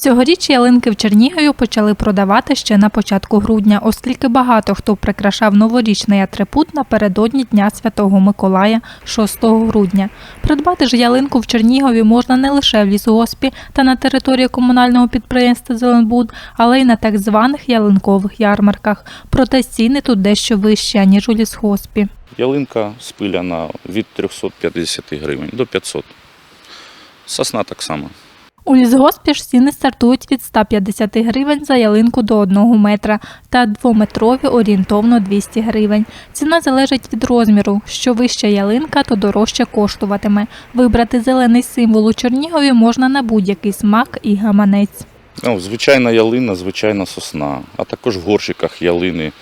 Цьогоріч ялинки в Чернігові почали продавати ще на початку грудня, оскільки багато хто прикрашав новорічний атрибут напередодні Дня Святого Миколая 6 грудня. Придбати ж ялинку в Чернігові можна не лише в лісгоспі та на території комунального підприємства Зеленбуд, але й на так званих ялинкових ярмарках. Проте ціни тут дещо вищі, ніж у лісгоспі. Ялинка спиляна від 350 гривень до 500. Сосна так само. У лісгоспі ж ціни стартують від 150 гривень за ялинку до 1 метра та двометрові орієнтовно 200 гривень. Ціна залежить від розміру. Що вища ялинка, то дорожче коштуватиме. Вибрати зелений символ у Чернігові можна на будь-який смак і гаманець. Ну, звичайна ялина, звичайна сосна, а також в горщиках ялини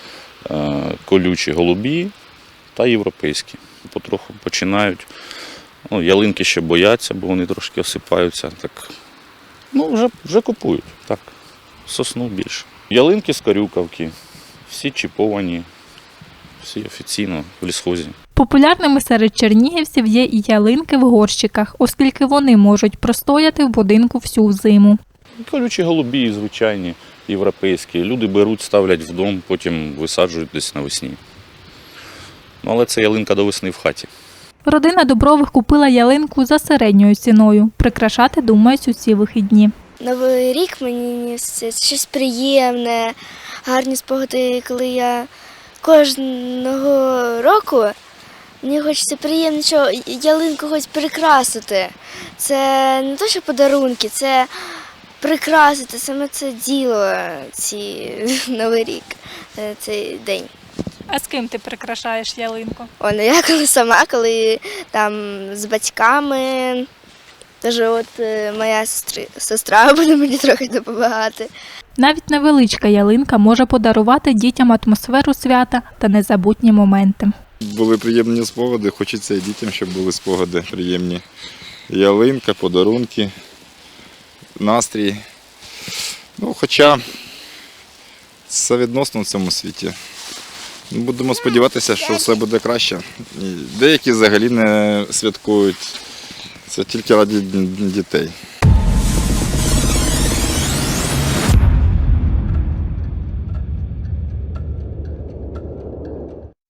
е, колючі голубі та європейські. Потроху починають. Ну, ялинки ще бояться, бо вони трошки осипаються. Так, ну, вже, вже купують. Так, сосну більше. Ялинки з корюкавки, всі чіповані, всі офіційно в лісхозі. Популярними серед чернігівців є і ялинки в горщиках, оскільки вони можуть простояти в будинку всю зиму. Колючі голубі, звичайні, європейські. Люди беруть, ставлять в дом, потім висаджують десь навесні. Ну, але це ялинка до весни в хаті. Родина Добрових купила ялинку за середньою ціною. Прикрашати думають у ці вихідні. Новий рік мені це щось приємне, гарні спогади, коли я кожного року мені хочеться приємно, що ялинку хоч прикрасити. Це не те, що подарунки, це прикрасити саме це діло, ці новий рік, е, цей день. А з ким ти прикрашаєш ялинку? О, ну я коли сама, коли там з батьками. Тож от е, моя сестри, сестра буде мені трохи допомагати. Навіть невеличка ялинка може подарувати дітям атмосферу свята та незабутні моменти. Були приємні спогади, хочеться і дітям, щоб були спогади приємні. Ялинка, подарунки, настрій. Ну, хоча все відносно в цьому світі. Будемо сподіватися, що все буде краще. Деякі взагалі не святкують. Це тільки раді дітей.